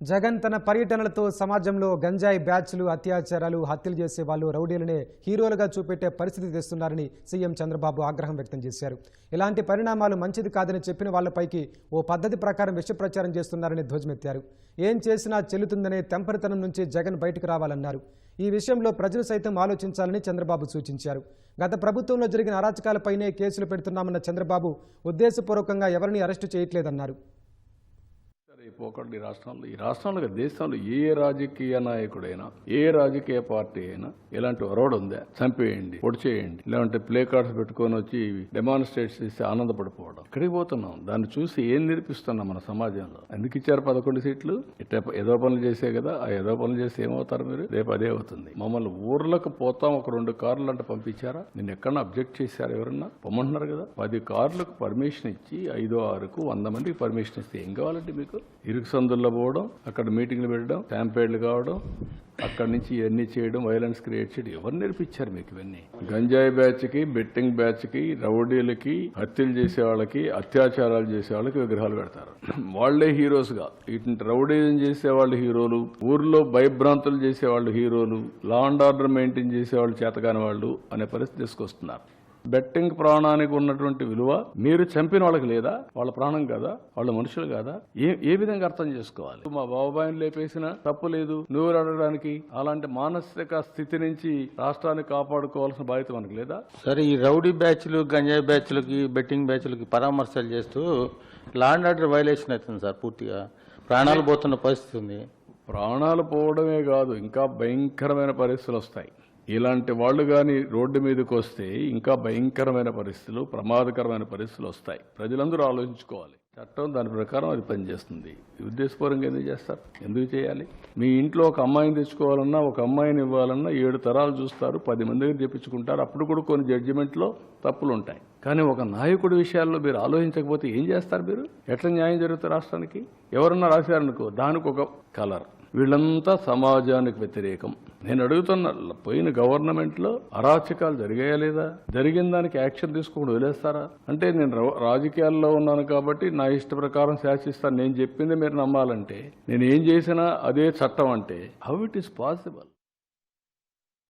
జగన్ తన పర్యటనలతో సమాజంలో గంజాయి బ్యాచ్లు అత్యాచారాలు హత్యలు చేసే వాళ్ళు రౌడీలనే హీరోలుగా చూపెట్టే పరిస్థితి తెస్తున్నారని సీఎం చంద్రబాబు ఆగ్రహం వ్యక్తం చేశారు. ఇలాంటి పరిణామాలు మంచిది కాదని చెప్పిన వాళ్ళపైకి ఓ పద్ధతి ప్రకారం విష ప్రచారం చేస్తున్నారని ధ్వజమెత్తారు. ఏం చేసినా చెల్లుతుందనే తెంపరితనం నుంచి జగన్ బయటకు రావాలన్నారు. ఈ విషయంలో ప్రజలు సైతం ఆలోచించాలని చంద్రబాబు సూచించారు. గత ప్రభుత్వంలో జరిగిన అరాచకాలపైనే కేసులు పెడుతున్నామన్న చంద్రబాబు ఉద్దేశపూర్వకంగా ఎవరిని అరెస్టు చేయట్లేదన్నారు. ఈ పోకడలు ఈ రాష్ట్రంలో. ఈ రాష్ట్రంలో దేశంలో ఏ రాజకీయ నాయకుడైనా ఏ రాజకీయ పార్టీ అయినా ఇలాంటి ఒరవడు ఉందా చంపేయండి పొడి చేయండి లేదంటే ప్లే కార్డ్స్ పెట్టుకొని వచ్చి డెమాన్స్ట్రేట్ చేసి ఆనందపడిపోవడం. ఇక్కడికి పోతున్నాం. దాన్ని చూసి ఏం నేర్పిస్తున్నాం మన సమాజంలో? ఎందుకు ఇచ్చారు పదకొండు సీట్లు? ఇట్ట ఏదో పనులు చేసే కదా ఆ ఏదో పనులు చేసి ఏమవుతారు మీరు? రేపు అదే అవుతుంది. మమ్మల్ని ఊర్లకు పోతాం ఒక రెండు కార్లు అంటే పంపించారా? నేను ఎక్కడన్నా అబ్జెక్ట్ చేశారు ఎవరన్నా? పొమ్మంటున్నారు కదా. పది కార్లకు పర్మిషన్ ఇచ్చి ఐదో ఆరుకు వంద మందికి పర్మిషన్ ఇస్తే ఏం కావాలంటే మీకు? ఇరుకు సందుల్లో పోవడం అక్కడ మీటింగ్లు పెట్టడం ట్యాంపేడ్లు కావడం అక్కడి నుంచి ఇవన్నీ చేయడం వైలెన్స్ క్రియేట్ చేయడం ఎవరు నేర్పించారు మీకు ఇవన్నీ? గంజాయి బ్యాచ్కి బెట్టింగ్ బ్యాచ్కి రౌడీలకి హత్యలు చేసే వాళ్ళకి అత్యాచారాలు చేసే వాళ్ళకి విగ్రహాలు పెడతారు వాళ్ళే హీరోస్గా. ఇటువంటి రౌడీజం చేసే వాళ్ళు హీరోలు ఊర్లో భయభ్రాంతులు చేసే వాళ్ళు హీరోలు లా అండ్ ఆర్డర్ మెయింటైన్ చేసే వాళ్ళు చేతకాని వాళ్ళు అనే పరిస్థితి తీసుకొస్తున్నారు. బెట్టింగ్ ప్రాణానికి ఉన్నటువంటి విలువ మీరు చంపిన వాళ్ళకి లేదా? వాళ్ళ ప్రాణం కదా? వాళ్ళ మనుషులు కదా? ఏ ఏ విధంగా అర్థం చేసుకోవాలి? మా బాబాయిని లేపేసిన తప్పు లేదు. నువ్వు అడగడానికి అలాంటి మానసిక స్థితి నుంచి రాష్ట్రాన్ని కాపాడుకోవాల్సిన బాధ్యత మనకు లేదా? సరే ఈ రౌడీ బ్యాచ్లు గంజాయి బ్యాచ్లకి బెట్టింగ్ బ్యాచ్లకి పరామర్శలు చేస్తూ లా అండ్ ఆర్డర్ వైలేషన్ అవుతుంది సార్ పూర్తిగా. ప్రాణాలు పోతున్న పరిస్థితి ఉంది. ప్రాణాలు పోవడమే కాదు ఇంకా భయంకరమైన పరిస్థితులు వస్తాయి. ఇలాంటి వాళ్ళు కానీ రోడ్డు మీదకి వస్తే ఇంకా భయంకరమైన పరిస్థితులు ప్రమాదకరమైన పరిస్థితులు వస్తాయి. ప్రజలందరూ ఆలోచించుకోవాలి. చట్టం దాని ప్రకారం అది పనిచేస్తుంది. ఉద్దేశపూర్వంగా ఎందుకు చేస్తారు? ఎందుకు చేయాలి? మీ ఇంట్లో ఒక అమ్మాయిని తెచ్చుకోవాలన్నా ఒక అమ్మాయిని ఇవ్వాలన్నా ఏడు తరాలు చూస్తారు పది మంది దగ్గర చెప్పించుకుంటారు అప్పుడు కూడా కొన్ని జడ్జిమెంట్లో తప్పులు ఉంటాయి. కానీ ఒక నాయకుడి విషయాల్లో మీరు ఆలోచించకపోతే ఏం చేస్తారు మీరు? ఎట్లా న్యాయం జరుగుతుంది రాష్ట్రానికి? ఎవరన్నా రాశారనుకో దానికి ఒక కలర్. వీళ్ళంతా సమాజానికి వ్యతిరేకం. నేను అడుగుతున్న పోయిన గవర్నమెంట్లో అరాచకాలు జరిగాయా లేదా? జరిగిన దానికి యాక్షన్ తీసుకోకుండా వదిలేస్తారా? అంటే నేను రా- రాజకీయాల్లో ఉన్నాను కాబట్టి నా ఇష్ట ప్రకారం శాసిస్తాను. నేను చెప్పింది మీరు నమ్మాలంటే నేను ఏం చేసినా అదే చట్టం అంటే హౌ ఇట్ ఈస్ పాసిబుల్